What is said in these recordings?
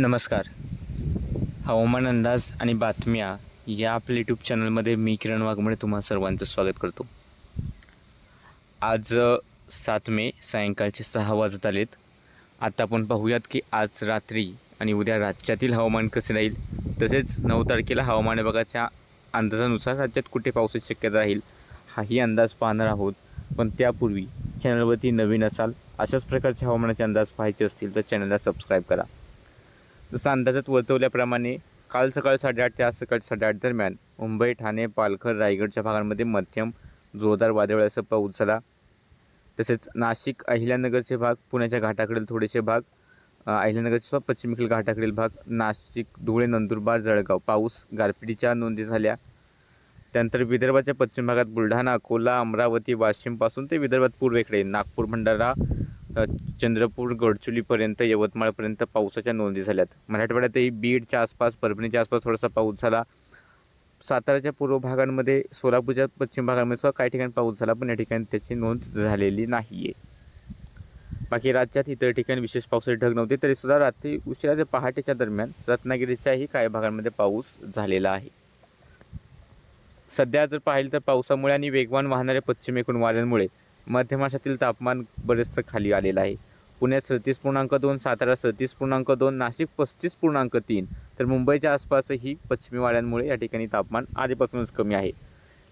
नमस्कार. हवामान अंदाज आणि बातम्या या आपल्या यूट्यूब चॅनलमध्ये मी किरण वाघमोडे तुम्हा सर्वांचं स्वागत करतो. आज सात मे सायंकाळचे सहा वाजत आलेत. आता आपण पाहूयात की आज रात्री आणि उद्या राज्यातील हवामान कसे राहील. तसेच नऊ तारखेला हवामान विभागाच्या अंदाजानुसार राज्यात कुठे पावसाची शक्यता राहील हाही अंदाज पाहणार आहोत. पण त्यापूर्वी चॅनलवरती नवीन असाल अशाच प्रकारचे हवामानाचे अंदाज पाहायचे असतील तर चॅनलला सबस्क्राईब करा. जसं अंदाजात वर्तवल्याप्रमाणे काल सकाळ साडेआठ ते आज सकाळ साडेआठ दरम्यान मुंबई ठाणे पालघर रायगडच्या भागांमध्ये मध्यम जोरदार वादळ पाऊस झाला. तसेच नाशिक अहिल्यानगरचे भाग पुण्याच्या घाटाकडील थोडेसे भाग अहिल्यानगरच्या पश्चिमेकडील घाटाकडील भाग नाशिक धुळे नंदुरबार जळगाव पाऊस गारपिटीच्या नोंदी झाल्या. त्यानंतर विदर्भाच्या पश्चिम भागात बुलढाणा अकोला अमरावती वाशिमपासून ते विदर्भात पूर्वेकडे नागपूर भंडारा चंद्रपूर गडचुलीपर्यंत यवतमाळपर्यंत पावसाच्या नोंदी झाल्यात. मराठवाड्यातही बीडच्या आसपास परभणीच्या आसपास थोडासा पाऊस झाला. साताऱ्याच्या पूर्व भागांमध्ये सोलापूरच्या पश्चिम भागांमध्ये सुद्धा काही ठिकाणी पाऊस झाला पण या ठिकाणी त्याची नोंद झालेली नाही आहे बाकी राज्यात इतर ठिकाणी विशेष पावसाचे ढग नव्हते तरी सुद्धा रात्री उशिरा ते पहाटेच्या दरम्यान रत्नागिरीच्याही काही भागांमध्ये पाऊस झालेला आहे. सध्या जर पाहिलं तर पावसामुळे आणि वेगवान वाहणाऱ्या पश्चिमेकडून वाऱ्यांमुळे मध्यमाशातील तापमान बरेचसं खाली आलेलं आहे. पुण्यात सदतीस पूर्णांक दोन सातारा सदतीस पूर्णांक दोन नाशिक पस्तीस पूर्णांक तीन. तर मुंबईच्या आसपासही पश्चिमी वाड्यांमुळे या ठिकाणी तापमान आधीपासूनच कमी आहे.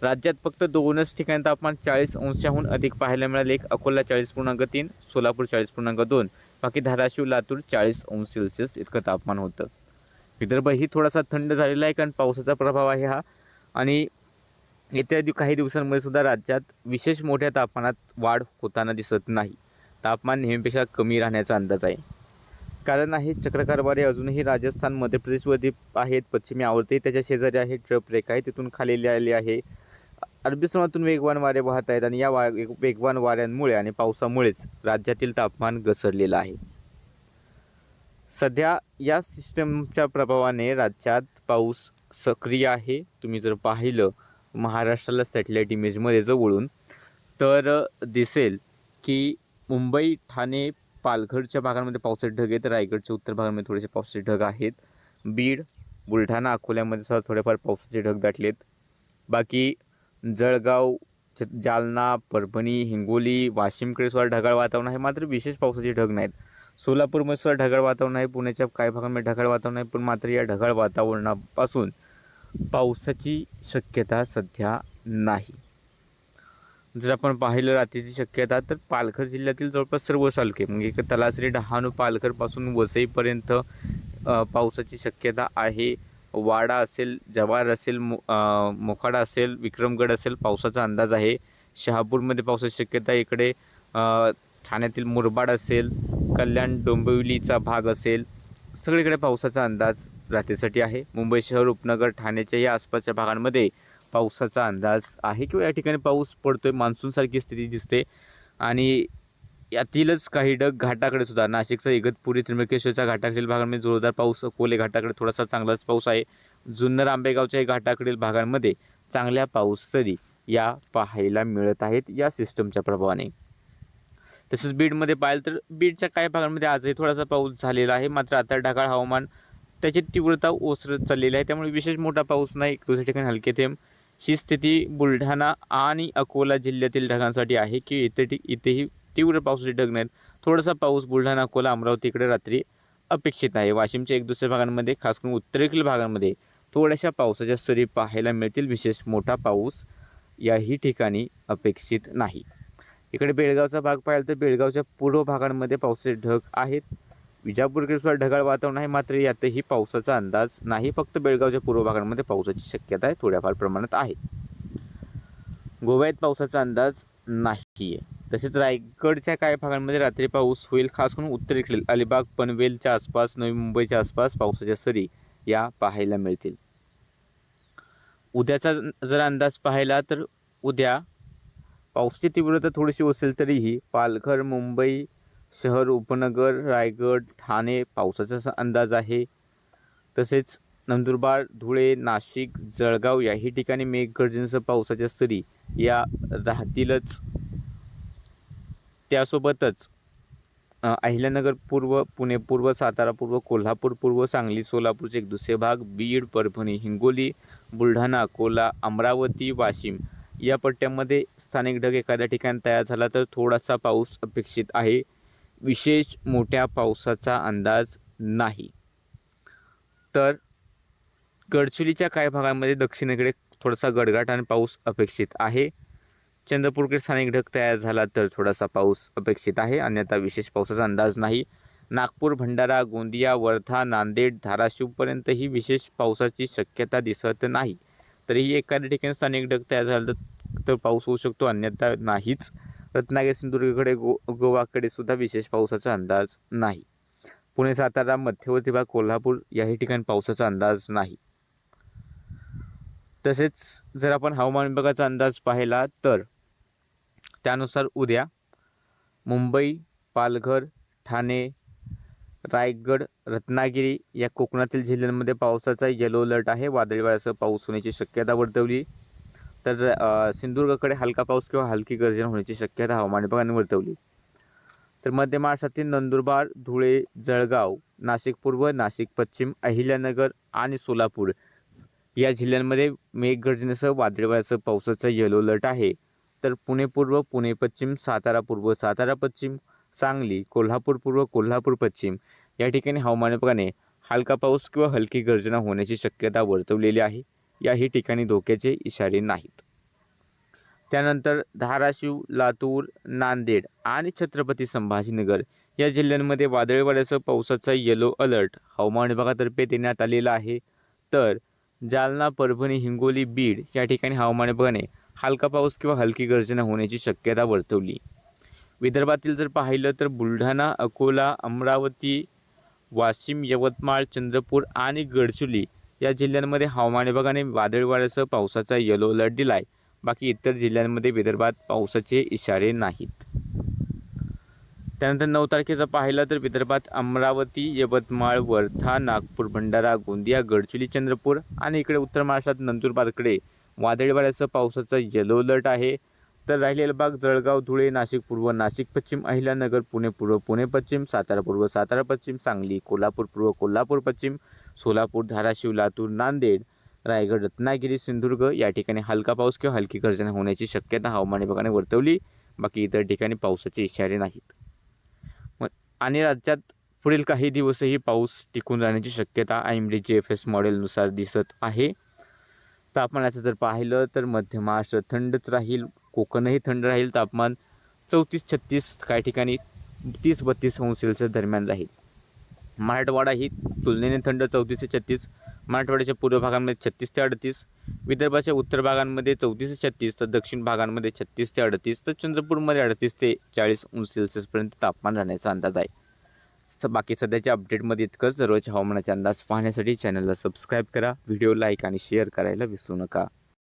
राज्यात फक्त दोनच ठिकाणी तापमान चाळीस अंशाहून अधिक पाहायला मिळाले. एक अकोला चाळीस पूर्णांक तीन सोलापूर चाळीस पूर्णांक दोन. बाकी धाराशिव लातूर चाळीस अंश सेल्सिअस इतकं तापमान होतं. विदर्भही थोडासा थंड झालेला आहे कारण पावसाचा प्रभाव आहे हा. आणि येत्या दि काही दिवसांमध्ये सुद्धा राज्यात विशेष मोठ्या तापमानात वाढ होताना दिसत नाही. तापमान नेहमीपेक्षा कमी राहण्याचा अंदाज आहे. कारण आहे चक्रकार वारे अजूनही राजस्थान मध्य प्रदेशवरती आहेत. पश्चिमी आवडते त्याच्या शेजारी आहे ट्रप रेखा आहे तिथून खाली आले आहे. अरबी समुद्रातून वेगवान वारे वाहत आहेत आणि या वा वेगवान वाऱ्यांमुळे आणि पावसामुळेच राज्यातील तापमान घसरलेलं आहे. सध्या या सिस्टमच्या प्रभावाने राज्यात पाऊस सक्रिय आहे. तुम्ही जर पाहिलं महाराष्ट्राला सॅटेलाईट इमेजमध्ये जवळून तर दिसेल की मुंबई ठाणे पालघरच्या भागांमध्ये पावसाचे ढग आहेत. रायगडच्या उत्तर भागांमध्ये थोडेसे पावसाचे ढग आहेत. बीड बुलढाणा अकोल्यामध्ये सुद्धा थोडेफार पावसाचे ढग दाटलेत. बाकी जळगाव जालना परभणी हिंगोली वाशिमकडे सुद्धा ढगाळ वातावरण आहे. मात्र विशेष पावसाचे ढग नाहीत. सोलापूरमध्ये सुद्धा ढगाळ वातावरण आहे. पुण्याच्या काही भागांमध्ये ढगाळ वातावरण आहे. पण मात्र या ढगाळ वातावरणापासून पावसाची शक्यता सध्या नाही. जर आपण पाहिलं रात्रीची शक्यता तर पालघर जिल्ह्यातील जवळपास सर्व तालुके म्हणजे तलासरी डहाणू पालघरपासून वसईपर्यंत पावसाची शक्यता आहे. वाडा असेल जव्हार असेल मो मोखाडा असेल विक्रमगड असेल पावसाचा अंदाज आहे. शहापूरमध्ये पावसाची शक्यता इकडे ठाण्यातील मुरबाड असेल कल्याण डोंबिवलीचा भाग असेल सगळीकडे पावसाचा अंदाज रात्रीसाठी आहे. मुंबई शहर उपनगर ठाण्याच्या या आसपासच्या भागांमध्ये पावसाचा अंदाज आहे किंवा या ठिकाणी पाऊस पडतोय मान्सूनसारखी स्थिती दिसते. आणि यातीलच काही ढग घाटाकडे सुद्धा नाशिकचा इगतपुरी त्र्यंबकेश्वरच्या घाटाकडील भागांमध्ये जोरदार पाऊस अकोले घाटाकडे थोडासा चांगलाच पाऊस आहे. जुन्नर आंबेगावच्या घाटाकडील भागांमध्ये चांगल्या पाऊस सरी या पाहायला मिळत आहेत या सिस्टमच्या प्रभावाने. तसेच बीडमध्ये पाहिलं तर बीडच्या काही भागांमध्ये आजही थोडासा पाऊस झालेला आहे. मात्र आता ढगाळ हवामान त्याची तीव्रता ओसरत चाललेली आहे. त्यामुळे विशेष मोठा पाऊस नाही एक दुसऱ्या ठिकाणी हलके थेंब. ही स्थिती बुलढाणा आणि अकोला जिल्ह्यातील ढगांसाठी आहे की इथे इथेही तीव्र पावसाचे ढग नाहीत. थोडासा पाऊस बुलढाणा अकोला अमरावती इकडे रात्री अपेक्षित आहे. वाशिमच्या एक दुसऱ्या भागांमध्ये खास करून उत्तरेकडील भागांमध्ये थोड्याशा पावसाच्या सरी पाहायला मिळतील. विशेष मोठा पाऊस याही ठिकाणी अपेक्षित नाही. इकडे बेळगावचा भाग पाहिला तर बेळगावच्या पूर्व भागांमध्ये पावसाचे ढग आहेत. विजापूरकडे सुद्धा ढगाळ वातावरण आहे मात्र यातही पावसाचा अंदाज नाही. फक्त बेळगावच्या पूर्व भागांमध्ये पावसाची शक्यता आहे थोड्याफार प्रमाणात आहे. गोव्यात पावसाचा अंदाज नाही आहे तसेच रायगडच्या काही भागांमध्ये रात्री पाऊस होईल खास करून उत्तरेकडील अलिबाग पनवेलच्या आसपास नवी मुंबईच्या आसपास पावसाच्या सरी या पाहायला मिळतील. उद्याचा जर अंदाज पाहिला तर उद्या पावसाची तीव्रता थोडीशी असेल तरीही पालघर मुंबई शहर उपनगर रायगड ठाणे पावसाचा अंदाज आहे. तसेच नंदुरबार धुळे नाशिक जळगाव याही ठिकाणी मेघगर्जनेसह पावसाच्या सरी या राहतीलच. त्यासोबतच अहिल्यानगर पूर्व पुणे पूर्व सातारा पूर्व कोल्हापूर पूर्व सांगली सोलापूरचे एक दुसरे भाग बीड परभणी हिंगोली बुलढाणा अकोला अमरावती वाशिम या पट्ट्यामध्ये स्थानिक ढग एखाद्या ठिकाणी तयार झाला तर थोडासा पाऊस अपेक्षित आहे. विशेष मोठ्या पावसाचा अंदाज नाही. तर गडचिरोलीच्या काही भागांमध्ये दक्षिणेकडे थोडासा गडगाट आणि पाऊस अपेक्षित आहे. चंद्रपूरकडे स्थानिक ढग तयार झाला तर थोडासा पाऊस अपेक्षित आहे. अन्यथा विशेष पावसाचा अंदाज नाही. नागपूर भंडारा गोंदिया वर्धा नांदेड धाराशिवपर्यंतही विशेष पावसाची शक्यता दिसत नाही. तरीही एखाद्या ठिकाणी स्थानिक ढग तयार झाला तर- तर पाऊस होऊ शकतो अन्यथा नाहीच. रत्नागिरी सिंधुदुर्गकडे गो गोवाकडे सुद्धा विशेष पावसाचा अंदाज नाही. पुणे सातारा मध्यवर्ती भाग कोल्हापूर याही ठिकाणी पावसाचा अंदाज नाही. तसेच जर आपण हवामान विभागाचा अंदाज पाहिला तर त्यानुसार उद्या मुंबई पालघर ठाणे रायगड रत्नागिरी या कोकणातील जिल्ह्यांमध्ये पावसाचा येलो अलर्ट आहे. वादळी वाऱ्यासह पाऊस होण्याची शक्यता वर्तवली. तर सिंधुदुर्गकडे हलका पाऊस किंवा हलकी गर्जना होण्याची शक्यता हवामान विभागाने वर्तवली. तर मध्य महाराष्ट्रातील नंदुरबार धुळे जळगाव नाशिक पूर्व नाशिक पश्चिम अहिल्यानगर आणि सोलापूर या जिल्ह्यांमध्ये मेघगर्जनेसह वादळी वाऱ्यासह पावसाचा येलो अलर्ट आहे. तर पुणे पूर्व पुणे पश्चिम सातारा पूर्व सातारा पश्चिम सांगली कोल्हापूर पूर्व कोल्हापूर पश्चिम या ठिकाणी हवामान विभागाने हलका पाऊस किंवा हलकी गर्जना होण्याची शक्यता वर्तवलेली आहे. याही ठिकाणी धोक्याचे इशारे नाहीत. त्यानंतर धाराशिव लातूर नांदेड आणि छत्रपती संभाजीनगर या जिल्ह्यांमध्ये वादळी वाऱ्यासह पावसाचा येलो अलर्ट हवामान विभागातर्फे देण्यात आलेला आहे. तर जालना परभणी हिंगोली बीड या ठिकाणी हवामान विभागाने हलका पाऊस किंवा हलकी गर्जना होण्याची शक्यता वर्तवली. विदर्भातील जर पाहिलं तर बुलढाणा अकोला अमरावती वाशिम यवतमाळ चंद्रपूर आणि गडचुली या जिल्ह्यांमध्ये हवामान विभागाने वादळी वाऱ्यासह पावसाचा येलो अलर्ट दिला आहे बाकी इतर जिल्ह्यांमध्ये विदर्भात पावसाचे इशारे नाहीत. त्यानंतर नऊ तारखेचा पाहिलं तर विदर्भात अमरावती यवतमाळ वर्धा नागपूर भंडारा गोंदिया गडचुली चंद्रपूर आणि इकडे उत्तर महाराष्ट्रात नंदुरबारकडे वादळी वाऱ्यासह पावसाचा येलो अलर्ट आहे. तर राहिलेला भाग जळगाव धुळे नाशिक पूर्व नाशिक पश्चिम अहिल्यानगर पुणे पूर्व पुणे पश्चिम सातारा पूर्व सातारा पश्चिम सांगली कोल्हापूर पूर्व कोल्हापूर पश्चिम सोलापूर धाराशिव लातूर नांदेड रायगड रत्नागिरी सिंधुदुर्ग या ठिकाणी हलका पाऊस किंवा हलकी गर्जना होण्याची शक्यता हवामान विभागाने वर्तवली. बाकी इतर ठिकाणी पावसाचे इशारे नाहीत. मग आणि राज्यात पुढील काही दिवसही पाऊस टिकून राहण्याची शक्यता I M D G F S मॉडेलनुसार दिसत आहे. तापमानाचं जर पाहिलं तर मध्य महाराष्ट्र थंडच राहील. कोकणही थंड राहील तापमान चौतीस छत्तीस काही ठिकाणी तीस बत्तीस अंश सेल्सिअस दरम्यान राहील. मराठवाडा ही तुलनेने थंड चौतीस ते छत्तीस मराठवाड्याच्या पूर्व भागांमध्ये छत्तीस ते अडतीस विदर्भाच्या उत्तर भागांमध्ये चौतीस ते छत्तीस तर दक्षिण भागांमध्ये छत्तीस ते अडतीस तर चंद्रपूरमध्ये अडतीस ते चाळीस अंश सेल्सिअसपर्यंत तापमान राहण्याचा अंदाज आहे. स बाकी सध्याच्या अपडेटमध्ये इतकंच. दररोजच्या हवामानाचा अंदाज पाहण्यासाठी चॅनलला सबस्क्राईब करा व्हिडिओ लाईक आणि शेअर करायला विसरू नका.